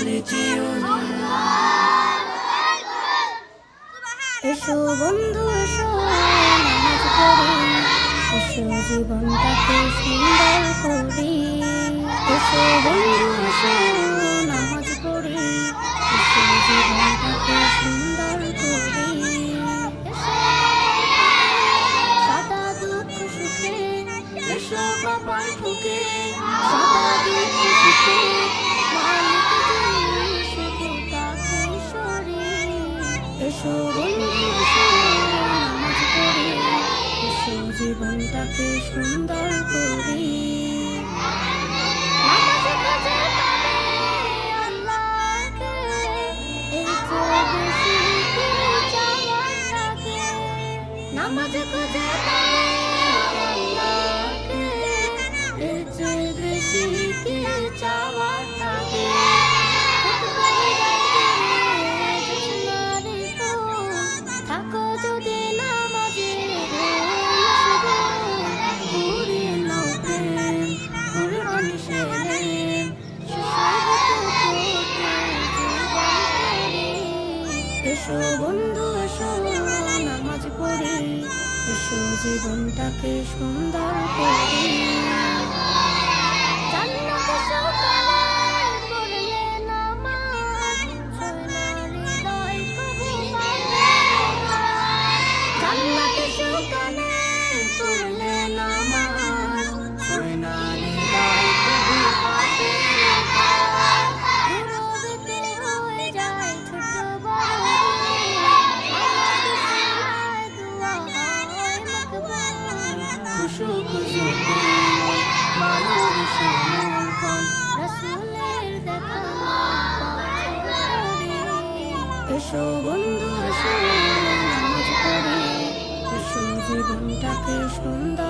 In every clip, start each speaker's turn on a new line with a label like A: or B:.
A: হলে যেও না।
B: এসো বন্ধু, এসো নামাজ এসো জীবনটাকে সুন্দর করি। এসো বন্ধু, এসো নামাজ পড়ি। এসো জীবনটাকে সুন্দর করি। সাদা দুঃখ সুখে,
A: এসো বাবার বুকে
B: সাদা দুঃখ সুখে জীবনটাকে সুন্দর করি নামাজ জীবনটাকে সুন্দর করি জীবনটাকে সুন্দর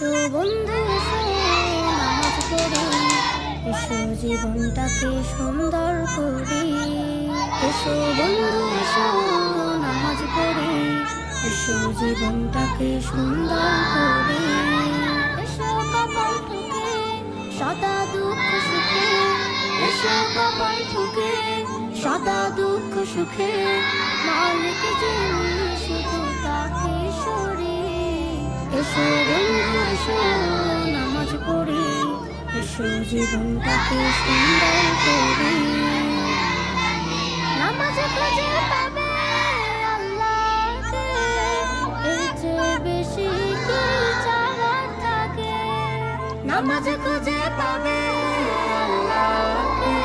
B: এসো নামাজ পড়ি। এসো জীবনটাকে সুন্দর করি। এসো বন্ধু, এসো নামাজ পড়ি। এসো জীবনটাকে সুন্দর করি। এসো কপাল ঠুকে, সদা দুঃখ সুখে।
A: এসো কপাল ঠুকে,
B: সদা দুঃখ সুখে। মালিক যে শুধু তাকে শরীর এসো বন্ধু এসো, নামাজ পড়ি। এসো জীবনটাকে সুন্দর করি। নামাজ খুঁজে পাবে আল্লাহকে। এর চেয়ে বেশি কি চাওয়ার থাকে। নামাজ খুঁজে পাবে আল্লাহকে।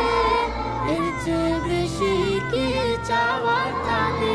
B: এর চেয়ে বেশি কি চাওয়ার থাকে।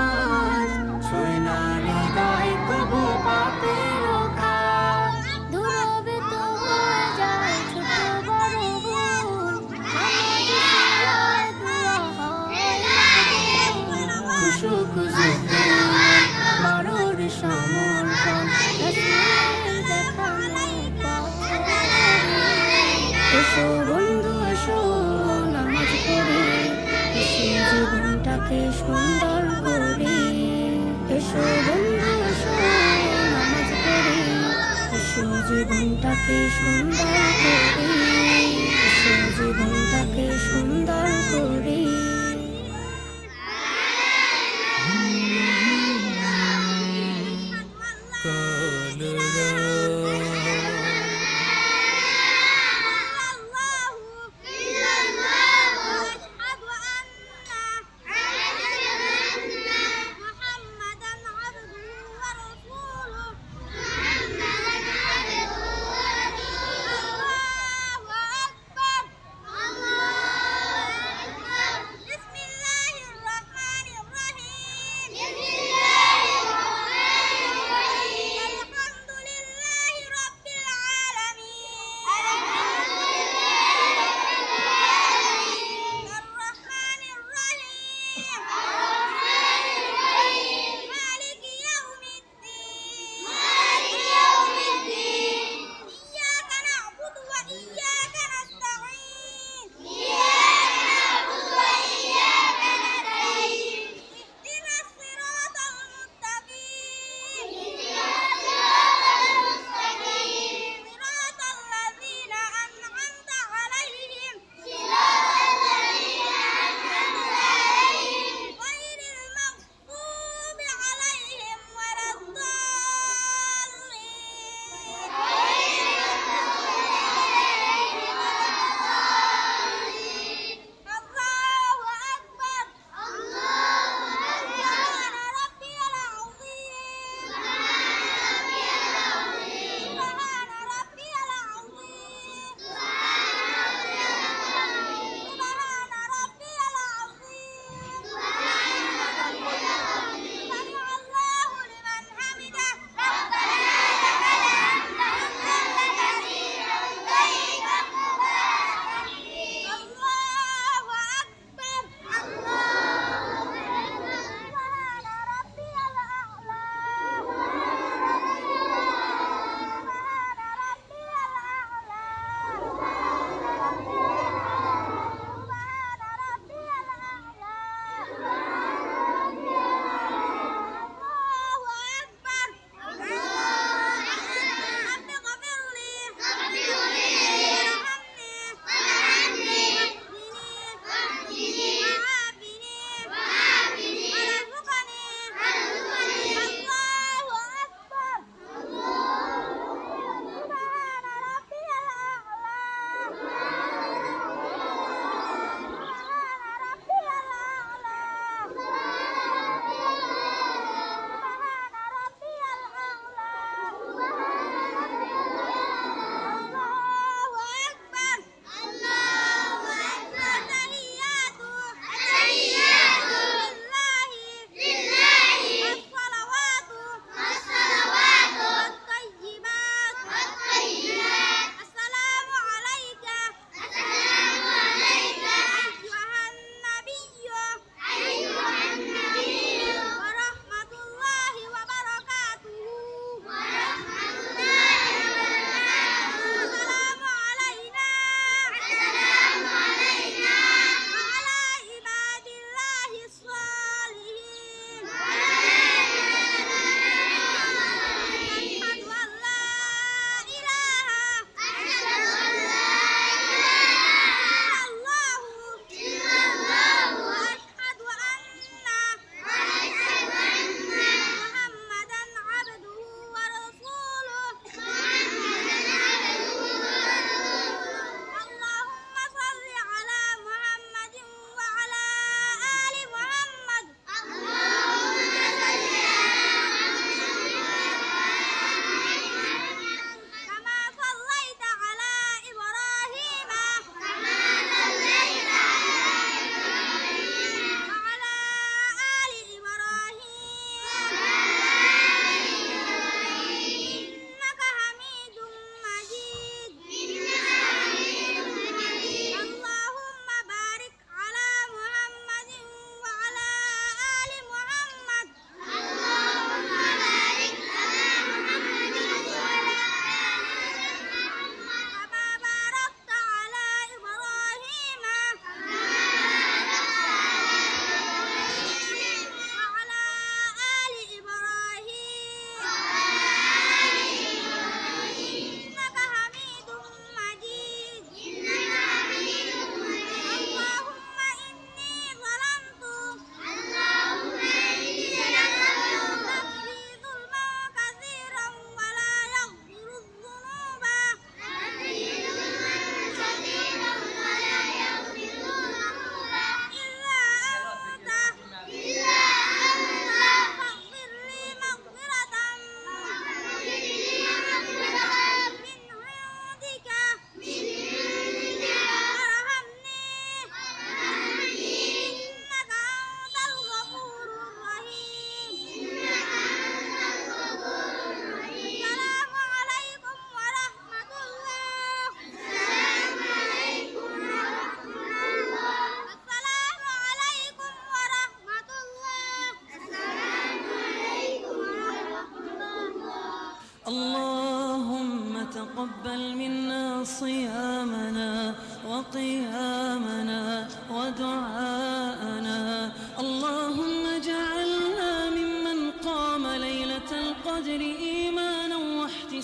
B: জীবনটাকে সুন্দর করে এসো বন্ধু, এসো নামাজ পড়ে। এসো জীবনটাকে সুন্দর করে, এসো জীবনটাকে সুন্দর করে।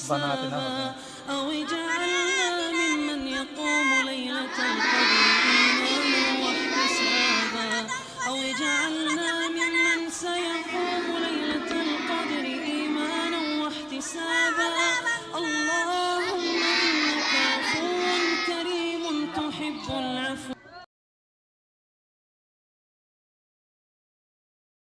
A: بناتنا. أو اجعلنا ممن يقوم ليلة القدر إيمانا واحتسابا. أو اجعلنا ممن سيقوم ليلة القدر إيمانا واحتسابا.